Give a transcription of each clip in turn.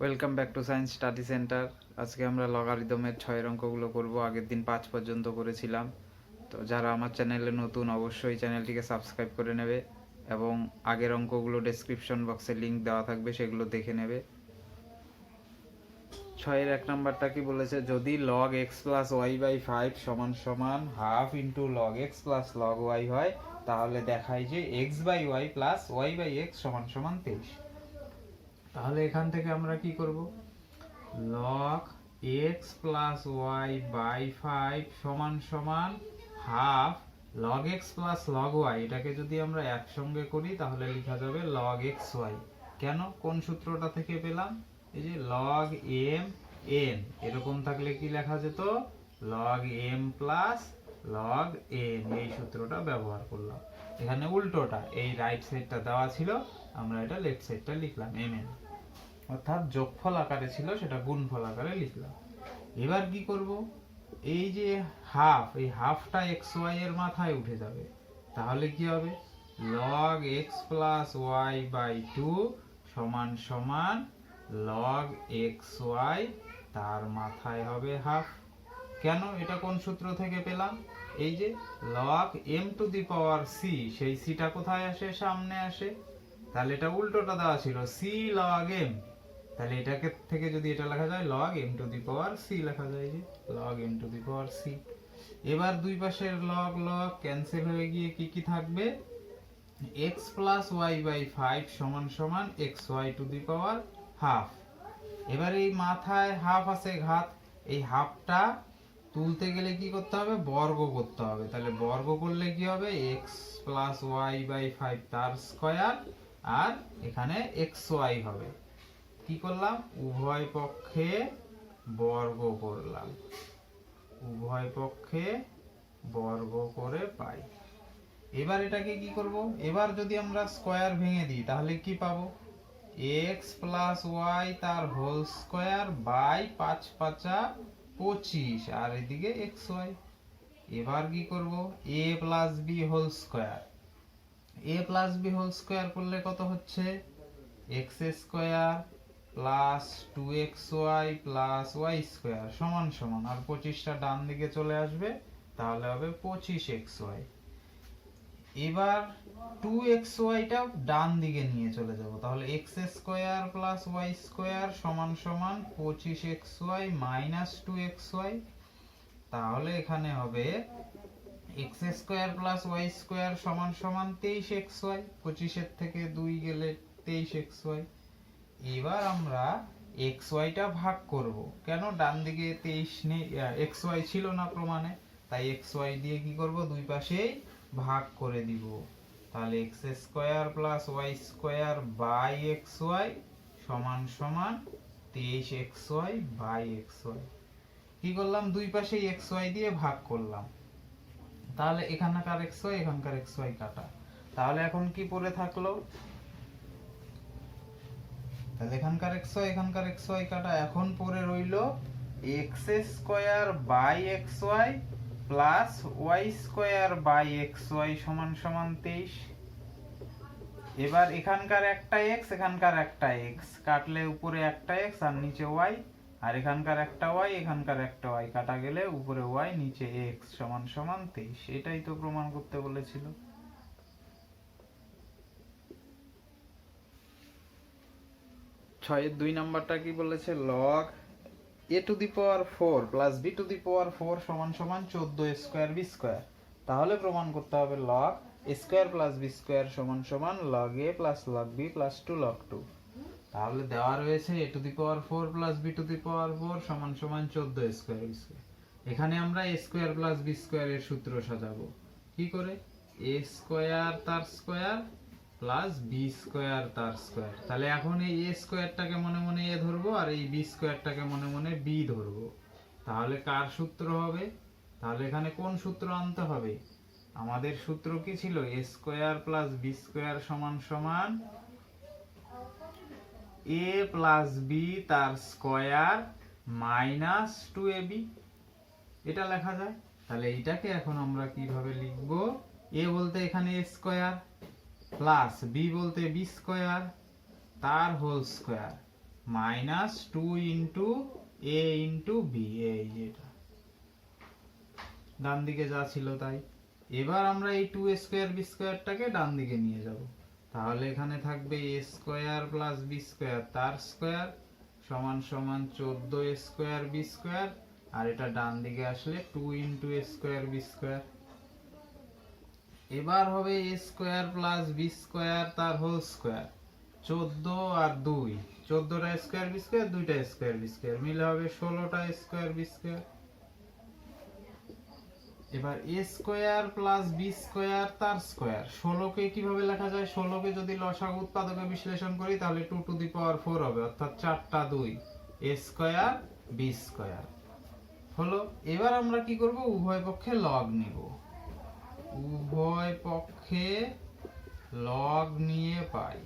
Welcome back to science study centre আজকে আমরা লগারিদমের ছয়ের অঙ্কগুলো করব। আগের দিন পাঁচ পর্যন্ত করেছিলাম। তো যারা আমার চ্যানেলে নতুন, অবশ্যই চ্যানেলটিকে সাবস্ক্রাইব করে নেবে এবং আগের অঙ্কগুলো ডেসক্রিপশন বক্সে লিংক দেওয়া থাকবে, সেগুলো দেখে নেবে। ছয়ের এক নাম্বারটা কি বলেছে? যদি log x plus y by five সমান সমান half into log x plus log y হয়, তাহলে দেখায় যে x by y plus y by x সমান সমান তেইশ। তাহলে এখান থেকে আমরা কি করব? Log x plus y by five সমান সমান half log x plus log y এটাকে যদি আমরা একসঙ্গে করি, তাহলে লেখা যাবে লগ এক্স ওয়াই কেন? কোন সূত্রটা থেকে পেলাম? এই যে লগ এম এন এরকম থাকলে কি লেখা যেত? Log m plus log n এই সূত্রটা ব্যবহার করলাম। এখানে উল্টোটা, এই রাইট সাইডটা দেওয়া ছিল, আমরা এটা লেফট সাইডটা লিখলাম এম এন অর্থাৎ যোগফল আকারে ছিল, সেটা গুণফল আকারে লিখলাম। এবার কি করব? এই যে হাফ এই হাফটা এক্স ওয়াই এর মাথায় উঠে যাবে, তাহলে কি হবে? Log x plus y by two সমান সমান লগ এক্স ওয়াই তার মাথায় হবে হাফ কেন? এটা কোন সূত্র থেকে পেলাম? এই যে log m to the power c সেই সিটা কোথায় আসে? সামনে আসে। তাহলে এটা উল্টোটা দেওয়া ছিল সি লগ এম তাহলে এটাকে থেকে যদি এটা লেখা যায় log m to the power c লেখা যায় যে log m to the power c এবার দুই পাশের লগ লগ ক্যান্সেল হয়ে গিয়ে কি কি থাকবে? X plus y by five সমান সমান x y to the power half এবার এই মাথায় হাফ আছে ঘাত, এই হাফটা তুলতে গেলে কি করতে হবে? বর্গ করতে হবে। তাহলে বর্গ করলে কি হবে? X plus y by five তার স্কয়ার আর এখানে এক্স ওয়াই হবে। কি করলাম? উভয় পক্ষে বর্গ করলাম। উভয় পক্ষে বর্গ করে পাই। এবার এটাকে কি করব? এবার যদি আমরা স্কয়ার ভেঙে দিই, তাহলে কি পাবো? এক্স প্লাস ওয়াই তার হোল স্কয়ার বাই পাঁচ পাঁচা পঁচিশ। আর এদিকে এক্স ওয়াই এবার কি করব? A plus b whole square a plus b whole square করলে কত হচ্ছে? X square plus two x y plus y square সমান সমান। আর পঁচিশটা ডান দিকে চলে আসবে, তাহলে হবে পঁচিশ এক্স ওয়াই এবার টু এক্স ওয়াইটা ডান দিকে নিয়ে চলে যাব। তাহলে x square plus y square সমান সমান পঁচিশ x y minus two x y তাহলে এখানে হবে x square plus y square সমান সমান তেইশ এক্স ওয়াই পঁচিশের থেকে দুই গেলে তেইশ এক্স ওয়াই এবার আমরা এক্স ওয়াইটা ভাগ করব। কেন? ডান দিকে তেইশ নেই এক্স ওয়াই ছিল না প্রমাণে, তাই এক্স ওয়াই দিয়ে কি করব? দুই পাশেই ভাগ করে দিব। তাহলে x square plus y square by x y সমান সমান তেইশ x y by x y কি করলাম? দুই পাশেই এক্স ওয়াই দিয়ে ভাগ করলাম। তাহলে এখানকার এক্স ওয়াই এখানকার এক্স ওয়াই কাটা। তাহলে এখন কি পড়ে থাকল? তাহলে এখানকার এখানকার এক্স ওয়াই কাটা এখন পরে রইল x square by x y plus y square by x y সমান সমান তেইশ। এবার এখানকার একটা এক্স এখানকার একটা এক্স কাটলে উপরে একটা এক্স আর নিচে ওয়াই আর এখানকার একটা ওয়াই এখানকার একটা ওয়াই কাটা গেলে উপরে ওয়াই নিচে এক্স সমান সমান তেইশ। এটাই তো প্রমাণ করতে বলেছিল। ছয়ের দুই নাম্বারটা কি বলেছে? Log a to the power four plus b to the power four সমান সমান চোদ্দ স্কোয়ার বি স্কোয়ার তাহলে প্রমাণ করতে হবে log square plus b square সমান সমান log a plus log b plus two log two তাহলে দেওয়া রয়েছে a to the power four plus b to the power four সমান সমান চোদ্দ স্কোয়ার বি স্কোয়ার এখানে আমরা এ স্কোয়ার প্লাস বি স্কোয়ারের সূত্র সাজাবো। কি করে? এ স্কোয়ার তার স্কোয়ার প্লাস বি স্কোয়ার তার স্কোয়ার তাহলে এখন এই এ স্কোয়ারটাকে মনে মনে এ ধরবো আর এই বি স্কোয়ারটাকে মনে মনে বি ধরবো। তাহলে কার সূত্র হবে? তাহলে এখানে কোন সূত্র আনতে হবে? আমাদের সূত্র কি ছিল? A square plus b square সমান সমান এ প্লাস বি তার square minus two a b এটা লেখা যায়। তাহলে এইটাকে এখন আমরা কীভাবে লিখব? এ বলতে এখানে স্কোয়ার প্লাস বি বলতে বি স্কোয়ার, তার whole square, minus two into a into b, এই যেটা ডান দিকে যা ছিল তাই। এবার আমরা এই টু স্কোয়ার বি স্কোয়ারটাকে ডান দিকে নিয়ে যাব। তাহলে এখানে থাকবে a square plus b square, তার স্কোয়ার সমান সমান চোদ্দ স্কোয়ার বি স্কোয়ার, আর এটা ডান দিকে আসলে two into square b square. এবার হবে a square plus b square তার হোল স্কোয়ার চোদ্দ আর দুই। চোদ্দটা স্কোয়ার বি স্কোয়ার দুইটা স্কোয়ার বি স্কোয়ার মিলে হবে ষোলোটা স্কোয়ার বি স্কোয়ার এবার a square plus b square তার স্কোয়ার ষোলোকে কীভাবে লেখা যায়? ষোলোকে যদি লসাগু উৎপাদকে বিশ্লেষণ করি, তাহলে two to the power four হবে, অর্থাৎ চারটা দুই। এ স্কোয়ার বি স্কোয়ার হলো, এবার আমরা কি করব? উভয় পক্ষে লগ নিব। উভয় পক্ষে লগ নিয়ে পাই।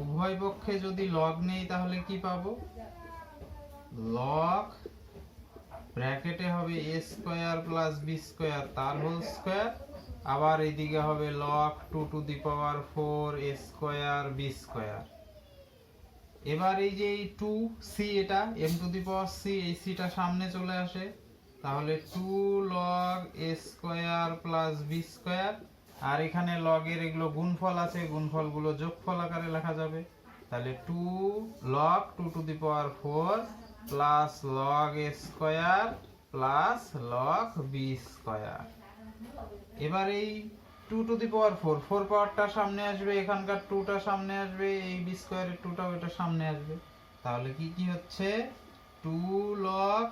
উভয় পক্ষে যদি লগ নেই, তাহলে কি পাবো? লগ ব্র্যাকেটে হবে a square plus b square, তার হোল স্কোয়ার। আবার এইদিকে হবে log two to the power four a square b square. এবার এই যে এই টু সি এটা, m to the power c, এই সিটা সামনে চলে আসে। তাহলে two log a square plus b square আর এখানে লগের এগুলো গুণফল আছে, গুণফলগুলো যোগফল আকারে লেখা যাবে। তাহলে two log two to the power four plus log a square plus log b square এবার এই two to the power four four পাওয়ারটা সামনে আসবে, এখানকার টুটা সামনে আসবে, এই বি স্কোয়ারের টুটা ওইটা সামনে আসবে। তাহলে কি কি হচ্ছে? Two log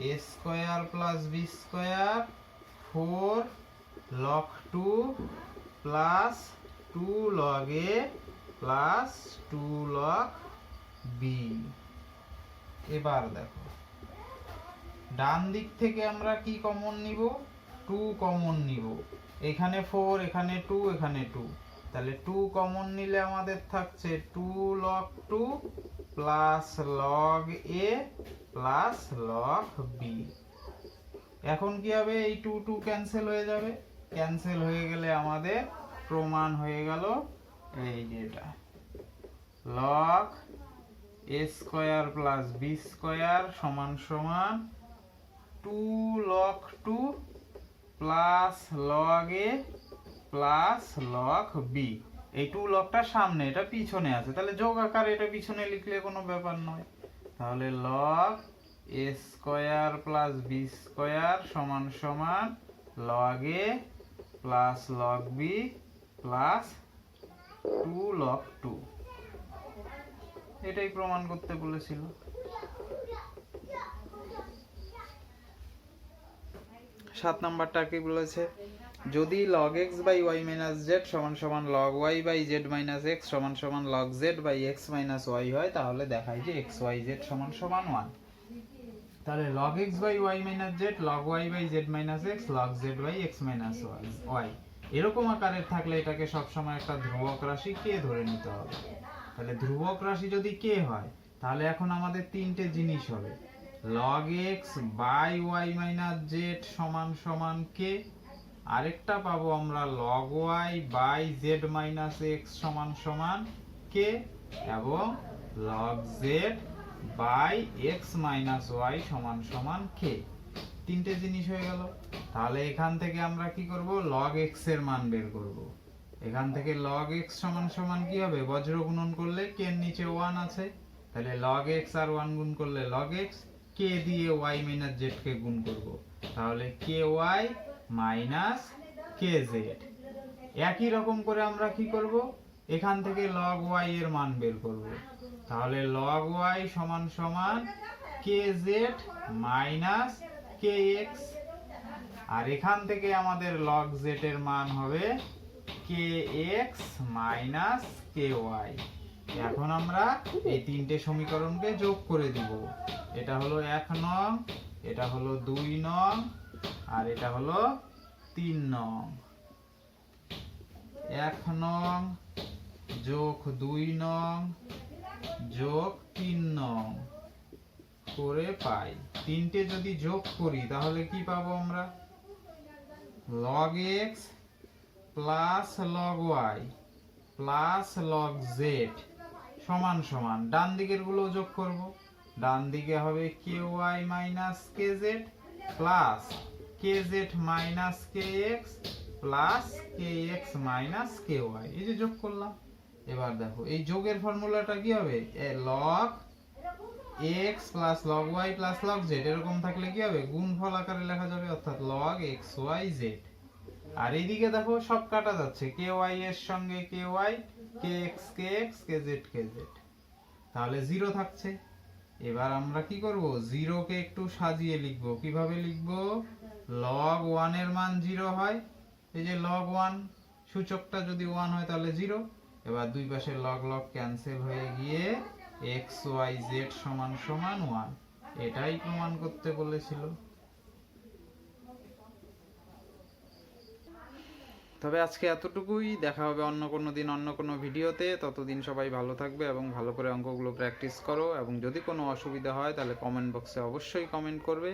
a square plus b square four log two plus two log a plus two log b এবার দেখো ডান দিক থেকে আমরা কি কমন নিব? টু কমন নিব। এখানে ফোর এখানে টু এখানে টু তাহলে টু কমন নিলে আমাদের থাকছে two log two plus log a plus log b এখন কি হবে? এই টু টু ক্যান্সেল হয়ে যাবে। ক্যান্সেল হয়ে গেলে আমাদের প্রমাণ হয়ে গেল এই যেটা log a square plus b square সমান সমান two log two plus log a plus log b এই টু লগটা সামনে, এটা পিছনে আছে। তাহলে যোগ আকারে এটা পিছনে লিখলে কোনো ব্যাপার নয়। তাহলে log a square plus b square সমান সমান log a plus log b plus two log two এটাই প্রমাণ করতে বলেছিল। সাত নাম্বারটা কি বলেছে? যদি log x by y minus z সমান সমান log y by z minus x সমান সমান log z by x minus y হয়, তাহলে দেখায় যে এক্স ওয়াই জেড সমান সমান ওয়ান তাহলে log x by y minus z log y by z minus x log z by x minus y এরকম আকারের থাকলে এটাকে সবসময় একটা ধ্রুবক রাশি কে ধরে নিতে হবে। তাহলে ধ্রুবক রাশি যদি কে হয়, তাহলে এখন আমাদের তিনটে জিনিস হবে। log x by y minus z সমান সমান কে আরেকটা পাবো আমরা log y by z minus x সমান সমান কে এবং log z by x minus y সমান সমান কে তিনটে জিনিস হয়ে গেল। তাহলে এখান থেকে আমরা কি করব? log x এর মান বের করব। এখান থেকে log x সমান সমান কি হবে? বজ্র গুণন করলে কে এর নিচে 1 আছে। তাহলে log x আর 1 গুণ করলে log x কে দিয়ে y মাইনাস z কে গুণ করব। তাহলে ky মাইনাস kz একই রকম করে আমরা কি করব? এখান থেকে log y এর মান বের করব। তাহলে log y সমান সমান kz মাইনাস kx আর এখান থেকে আমাদের log z এর মান হবে kx মাইনাস ky এখন আমরা এই তিনটে সমীকরণকে যোগ করে দিব। এটা হলো এক নং, এটা হলো দুই নং আর এটা হলো তিন নং। এক নং যোগ দুই নং যোগ তিন নং করে পাই। তিনটে যদি যোগ করি, তাহলে কি পাবো আমরা? log x plus log y plus log z সমান সমান। ডান দিকেরগুলো যোগ করব। ডান দিকে হবে k y minus k z plus minus k x plus minus k y এই যে যোগ করলাম। এবার দেখো, এই যোগের ফর্মুলাটা কি হবে? Log x plus log y plus log z এরকম থাকলে কি হবে? গুণফল আকারে লেখা যাবে, অর্থাৎ লগ এক্স ওয়াই জেড আর এইদিকে দেখো, সব কাটা যাচ্ছে। ওয়াই এর সঙ্গে x k z k z তাহলে জিরো থাকছে। এবার আমরা কি করব? জিরোকে একটু সাজিয়ে লিখব। কীভাবে লিখব? লগ ওয়ানের মান জিরো হয়, এই যে লগ ওয়ান সূচকটা যদি ওয়ান হয় তাহলে জিরো এবার দুই পাশে লগ লগ ক্যান্সেল হয়ে গিয়ে এক্স ওয়াই জেড সমান সমান ওয়ান এটাই প্রমাণ করতে বলেছিল। তবে আজকে এতটুকুই, দেখা হবে অন্য কোনো দিন অন্য কোনো ভিডিওতে, ততদিন সবাই ভালো থাকবে এবং ভালো করে অঙ্কগুলো প্র্যাকটিস করো, এবং যদি কোনো অসুবিধা হয় তাহলে কমেন্ট বক্সে অবশ্যই কমেন্ট করবে।